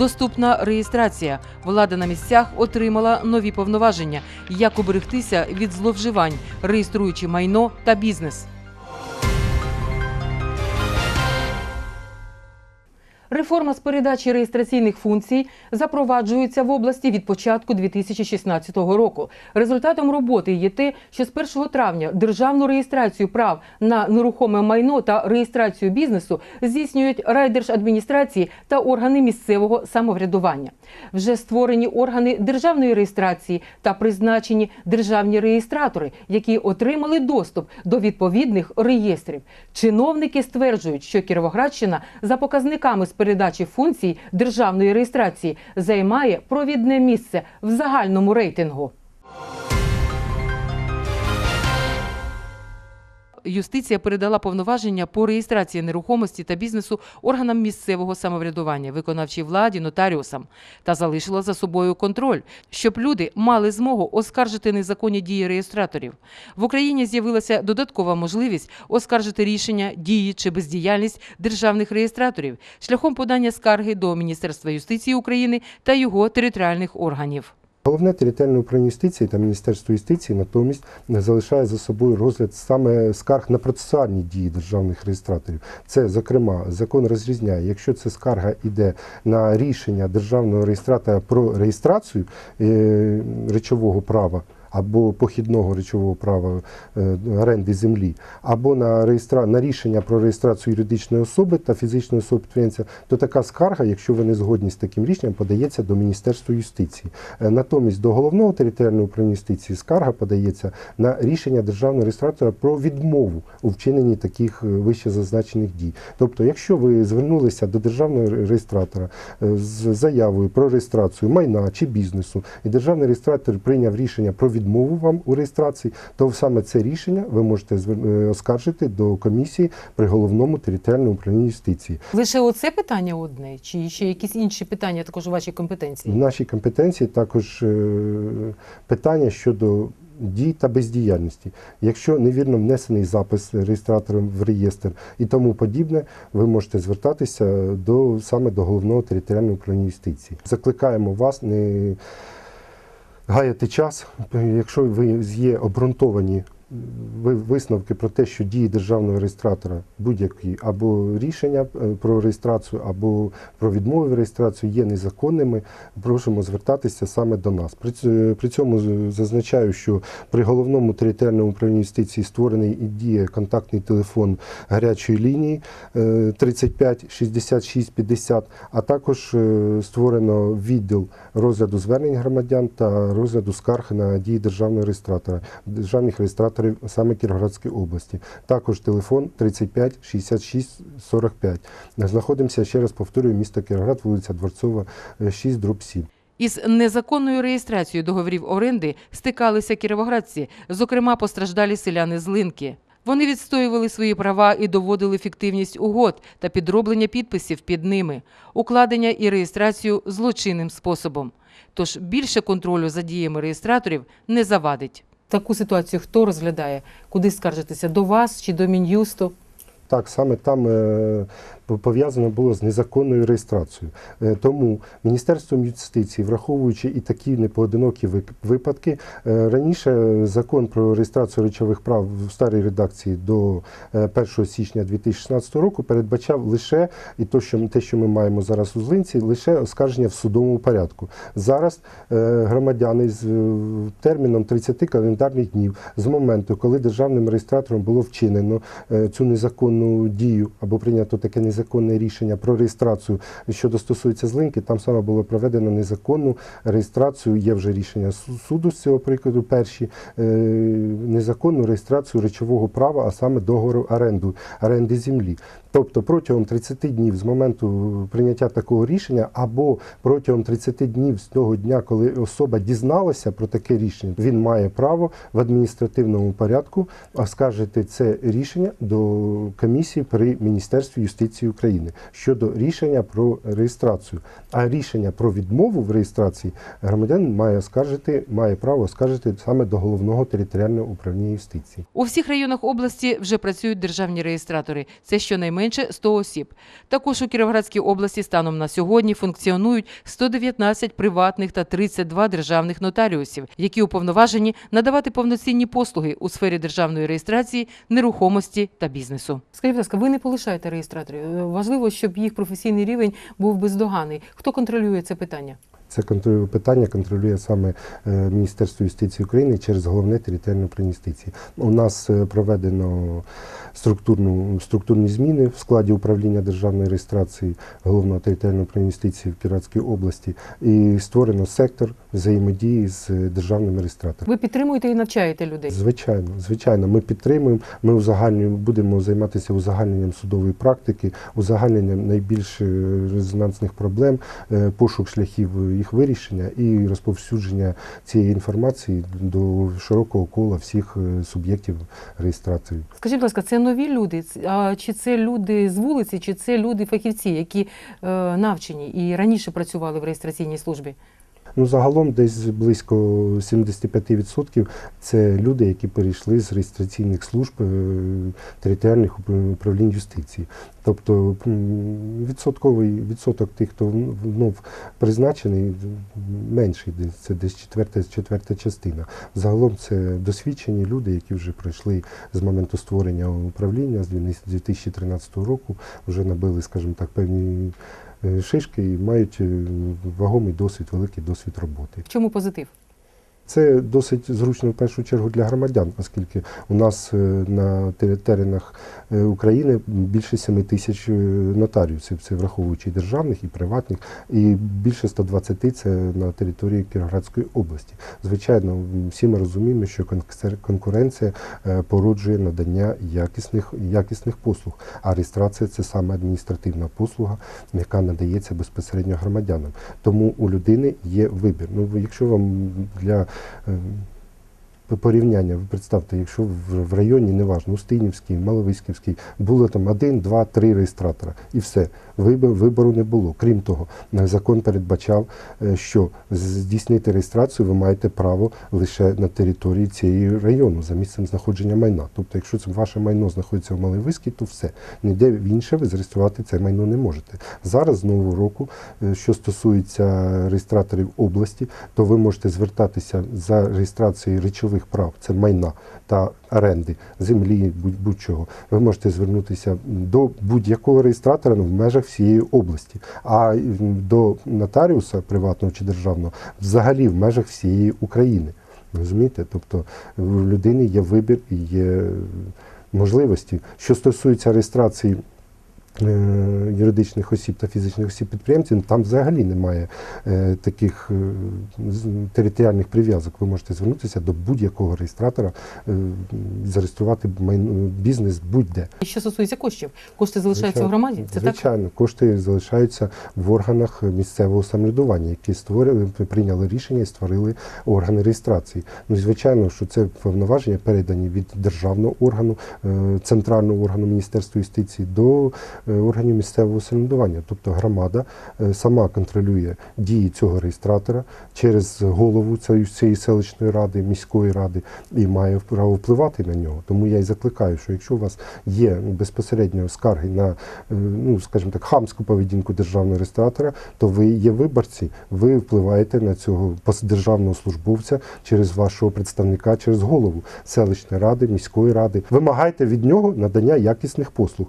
Доступна реєстрація. Влада на місцях отримала нові повноваження, як уберегтися від зловживань, реєструючи майно та бізнес. Реформа з передачі реєстраційних функцій запроваджується в області від початку 2016 року. Результатом роботи є те, що з 1 травня державну реєстрацію прав на нерухоме майно та реєстрацію бізнесу здійснюють райдержадміністрації та органи місцевого самоврядування. Вже створені органи державної реєстрації та призначені державні реєстратори, які отримали доступ до відповідних реєстрів. Чиновники стверджують, що Кіровоградщина за показниками з передачі функцій державної реєстрації займає провідне місце в загальному рейтингу. Юстиція передала повноваження по реєстрації нерухомості та бізнесу органам місцевого самоврядування, виконавчій владі, нотаріусам та залишила за собою контроль, щоб люди мали змогу оскаржити незаконні дії реєстраторів. В Україні з'явилася додаткова можливість оскаржити рішення, дії чи бездіяльність державних реєстраторів шляхом подання скарги до Міністерства юстиції України та його територіальних органів. Головне територіальне управління юстиції та Міністерство юстиції натомість залишає за собою розгляд саме скарг на процесуальні дії державних реєстраторів. Це, зокрема, закон розрізняє, якщо це скарга йде на рішення державного реєстратора про реєстрацію е, речового права. Або похідного речового права е, оренди землі, або на реєстра... на рішення про реєстрацію юридичної особи та фізичної особи підприємця, то така скарга, якщо ви не згодні з таким рішенням, подається до Міністерства юстиції. Е, Натомість до головного територіального управління юстиції скарга подається на рішення державного реєстратора про відмову у вчиненні таких е, вище зазначених дій. Тобто, якщо ви звернулися до державного реєстратора з заявою про реєстрацію майна чи бізнесу, і державний реєстратор прийняв рішення про відмову вам у реєстрації, то саме це рішення ви можете е, оскаржити до комісії при головному територіальному управлінні юстиції. Лише оце питання одне, чи ще якісь інші питання також у вашій компетенції? В нашій компетенції також е, питання щодо дій та бездіяльності. Якщо невірно внесений запис реєстратором в реєстр і тому подібне, ви можете звертатися до саме до головного територіального управління юстиції. Закликаємо вас не гаяти час, якщо ви є обґрунтовані висновки про те, що дії державного реєстратора будь-які або рішення е, про реєстрацію, або про відмову від реєстрації є незаконними, просимо звертатися саме до нас. При, цьому зазначаю, що при головному територіальному управлінні юстиції створений і діє контактний телефон гарячої лінії е, 35 66 50, а також е, створено відділ розгляду звернень громадян та розгляду скарг на дії державного реєстратора, державних реєстраторів саме Кіровоградської області. Також телефон 35 66 45. Знаходимося, ще раз повторюю, місто Кіровоград, вулиця Дворцова, е, 6, дроб 7. Із незаконною реєстрацією договорів оренди стикалися кіровоградці, зокрема постраждалі селяни з Линки. Вони відстоювали свої права і доводили фіктивність угод та підроблення підписів під ними, укладення і реєстрацію злочинним способом. Тож більше контролю за діями реєстраторів не завадить. Таку ситуацію хто розглядає? Куди скаржитися? До вас чи до Мін'юсту? Так, саме там е, пов'язано було з незаконною реєстрацією. Е, Тому Міністерством юстиції, враховуючи і такі непоодинокі випадки, е, раніше закон про реєстрацію речових прав в старій редакції до е, 1 січня 2016 року передбачав лише і то, що те, що ми маємо зараз у злинці, лише оскарження в судовому порядку. Зараз е, громадяни з е, терміном 30 календарних днів з моменту, коли державним реєстратором було вчинено е, цю незаконну дію або прийнято таке незаконне рішення про реєстрацію, що стосується злинки, там саме було проведено незаконну реєстрацію. Є вже рішення суду з цього прикладу. Перші е, незаконну реєстрацію речового права, а саме договору оренду оренди землі. Тобто протягом 30 днів з моменту прийняття такого рішення, або протягом 30 днів з того дня, коли особа дізналася про таке рішення, він має право в адміністративному порядку оскаржити це рішення до комісії при Міністерстві юстиції України щодо рішення про реєстрацію. А рішення про відмову в реєстрації громадянин має оскаржити, має право оскаржити саме до головного територіального управління юстиції. У всіх районах області вже працюють державні реєстратори. Це щонайменше 100 осіб. Також у Кіровоградській області станом на сьогодні функціонують 119 приватних та 32 державних нотаріусів, які уповноважені надавати повноцінні послуги у сфері державної реєстрації, нерухомості та бізнесу. Скажіть, будь ласка, ви не полишаєте реєстраторів. Важливо, щоб їх професійний рівень був бездоганий. Хто контролює це питання? Це питання контролює саме е, Міністерство юстиції України через головне територіальне юстиції. У нас е, проведено структурну, структурні зміни в складі управління державної реєстрації головного територіального юстиції в Кіровоградській області і створено сектор взаємодії з державними реєстраторами. Ви підтримуєте і навчаєте людей. Звичайно, звичайно, ми підтримуємо. Ми узагальнюємо, будемо займатися узагальненням судової практики, узагальненням найбільш е, резонансних проблем, пошук шляхів їх вирішення і розповсюдження цієї інформації до широкого кола всіх е, суб'єктів реєстрації. Скажіть, будь ласка, це нові люди? А чи це люди з вулиці, чи це люди фахівці, які е, навчені і раніше працювали в реєстраційній службі? Ну, загалом десь близько 75% це люди, які перейшли з реєстраційних служб е, територіальних управлінь юстиції. Тобто відсотковий відсоток тих, хто ну, призначений, менший, це десь четверта, четверта частина. Загалом це досвідчені люди, які вже пройшли з моменту створення управління з 2013 року, вже набили, скажімо так, певні шишки і мають е, вагомий досвід, великий досвід роботи. Чому позитив? Це досить зручно в першу чергу для громадян, оскільки у нас е, на теренах е, України більше 7 тисяч е, нотаріусів, це враховуючи державних і приватних, і більше 120 це на території Кіровоградської області. Звичайно, всі ми розуміємо, що конкуренція породжує надання якісних, якісних послуг, а реєстрація це саме адміністративна послуга, яка надається безпосередньо громадянам. Тому у людини є вибір. Ну, якщо вам для е, по- порівняння, ви представте, якщо в, районі, неважно, Устинівський, Маловиськівський, було там один, два, три реєстратора, і все. Вибору не було. Крім того, е, закон передбачав, е, що здійснити реєстрацію ви маєте право лише на території цієї району за місцем знаходження майна. Тобто, якщо це ваше майно знаходиться в Маловиській, то все. Ніде інше ви зареєструвати це майно не можете. Зараз з нового року, е, що стосується реєстраторів області, то ви можете звертатися за реєстрацією речових прав, це майна та оренди землі, будь- будь-чого. Ви можете звернутися до будь-якого реєстратора в межах всієї області, а до нотаріуса приватного чи державного взагалі в межах всієї України. Розумієте? Тобто в людини є вибір і є можливості. Що стосується реєстрації юридичних осіб та фізичних осіб підприємців, там взагалі немає е, таких е, територіальних прив'язок. Ви можете звернутися до будь-якого реєстратора, е, зареєструвати бізнес будь-де. І що стосується коштів, кошти залишаються у громаді? Це так? Звичайно, кошти залишаються в органах місцевого самоврядування, які створили, прийняли рішення і створили органи реєстрації. Ну, звичайно, що це повноваження передані від державного органу, е, центрального органу Міністерства юстиції до е, органів місцевого самоврядування. Тобто громада е, сама контролює дії цього реєстратора через голову цієї, селищної ради, міської ради і має право впливати на нього. Тому я і закликаю, що якщо у вас є безпосередньо скарги на, е, ну скажімо так, хамську поведінку державного реєстратора, то ви є виборці, ви впливаєте на цього державного службовця через вашого представника, через голову селищної ради, міської ради. Вимагайте від нього надання якісних послуг.